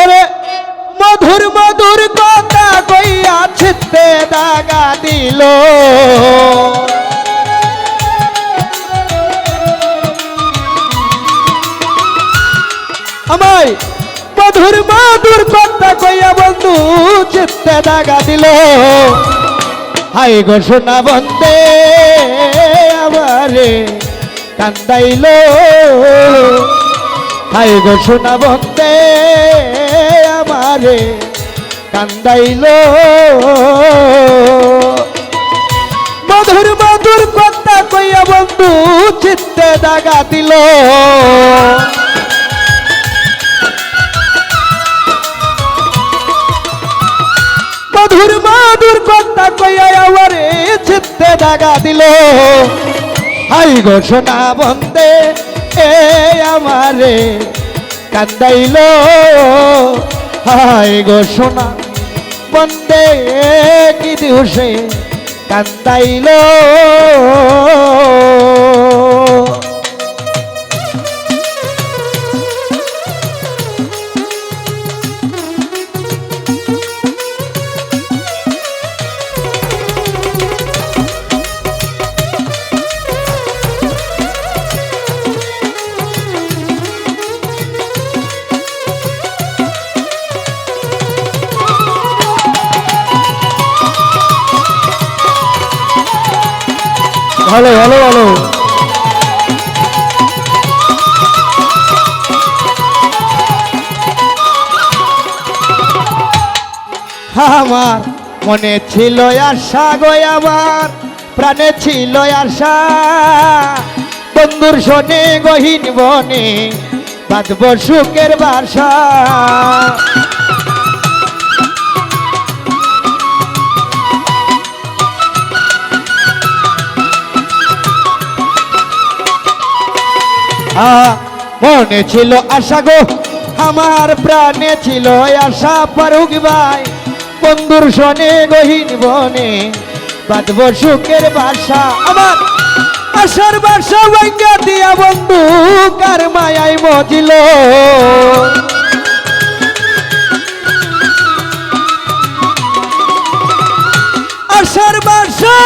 ওরে, মধুর মধুর কথা কইয়া ছিতে দাগা দিল। আমায় মধুর মধুর কথা কইয়া বন্ধু চিত্তে দাগা দিল। হাই গো সোনা বন্দে আমারে কান্দাইল। হাই গো সোনা বন্দে আমারে কান্দাইল। মধুর মধুর কথা কইয়া বন্ধু চিত্তে দাগা দিল। মধুর মধুর কথা কইয়া আমারে চিত্তে দাগা দিল। হাই গো সোনা বন্দে আমারে কান্দাইল। হাই গো সোনা বন্দে কি দিউসে কান্দাইল। ভালো ভালো ভালো। আমার মনে ছিল আশা গো, আমার প্রাণে ছিল আশা। বন্ধুর শোনে, গহীন বনে বাঁধব সুখের বাসা। মনে ছিল আশা গো, আমার প্রাণে ছিল আশা, পারুক ভাই। বন্ধুর শনে, গহীন বনে বাঁধব সুখের বাসা। আমার আশার বাসা ভাঙ্গা দিয়া বন্ধু, কার মায়াই মজিল? আশার বাসা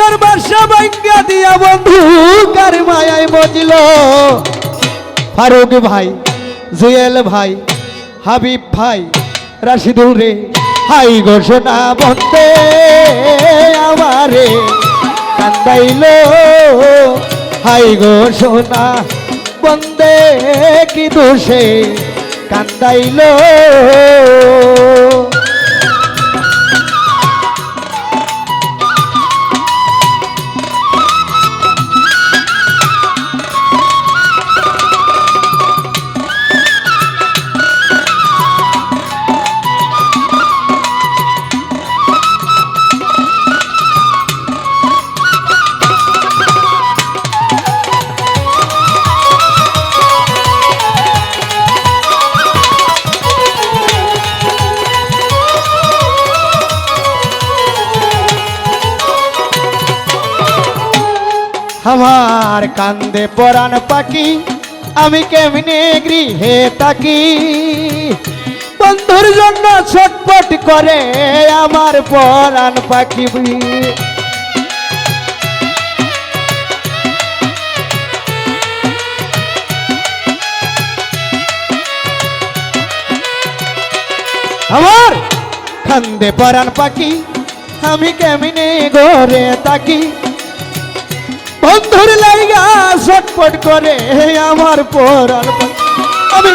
আশার বাসা ভাঙ্গা দিয়া বন্ধু, কার মায়াই মজিল? ফারুক ভাই, জুয়েল ভাই, হাবিব ভাই, রাশিদুল রে, হাই ঘোষণা বন্দে আমারে। কান্দাইল, হাই ঘোষণা বন্দে কি দোষে? কান্দাইল। আমার কান্দে পরাণ পাখি, আমি কেমনে গৃহে থাকি? বন্ধুর জন্য ছটপট করে আমার পরাণ পাখি। আমার কান্দে পরাণ পাখি, আমি কেমনে ঘরে থাকি? বন্ধুর লাইগা ছটপট করে আমার পরাণ আমি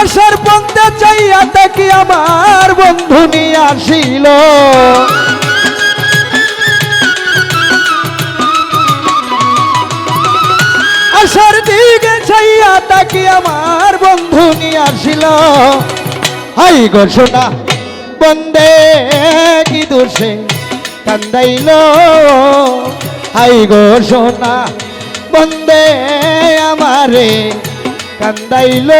আসার পন্থে চাইয়া থাকি আমার বন্ধু নিয়ে আসিল। আসার দিকে চাইয়া তাকি আমার বন্ধু নিয়ে আসিল। হাই সোনা, বন্দে কি দোষে কান্দাইল? হাই গো সোনা বন্দে আমারে কান্দাইল।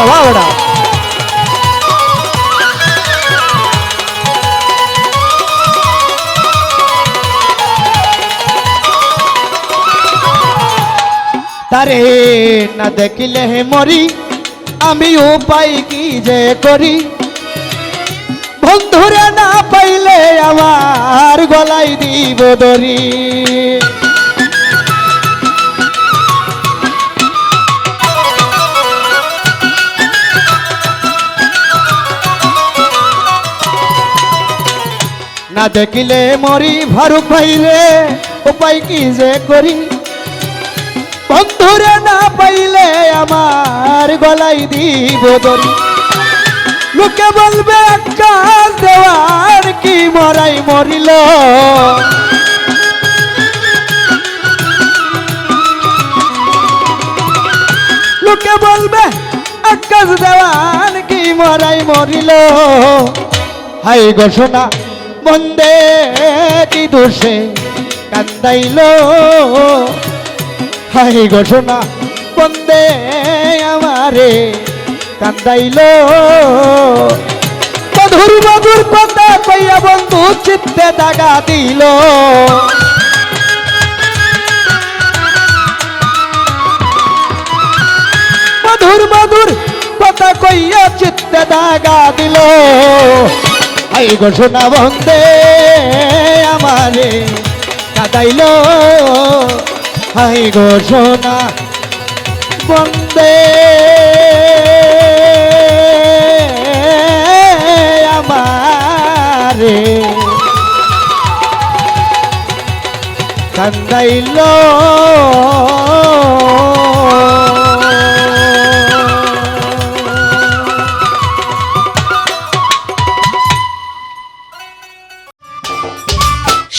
বাহ, বেটা। তারে না দেখিলে মরি আমি উপায় কি যে করি বন্ধুরা না পাইলে আমার গলাই দিব দরি না দেখিলে মরি ভারু পাইলে উপায় কি যে করি? বন্ধুরে না পাইলে আমার গলাই দিব দরি লোকে বলবে আকাশ দেওয়ার কি মরাই মরিল? লোকে বলবে আকাশ দেওয়ার কি মরাই মরিল? হাই ঘোষণা মন্দে কি দোষে কান্দাইল? হাই ঘোষণা বন্দে আমারে কান্দাইল। মধুর মধুর কথা কইয়া বন্ধু চিত্তে দাগা দিল। মধুর মধুর কথা কইয়া চিত্তে দাগা দিল। এই ঘোষণা বন্দে আমারে কাদাইল। হাই ঘোষণা বন্দে আমারে কান্দাইল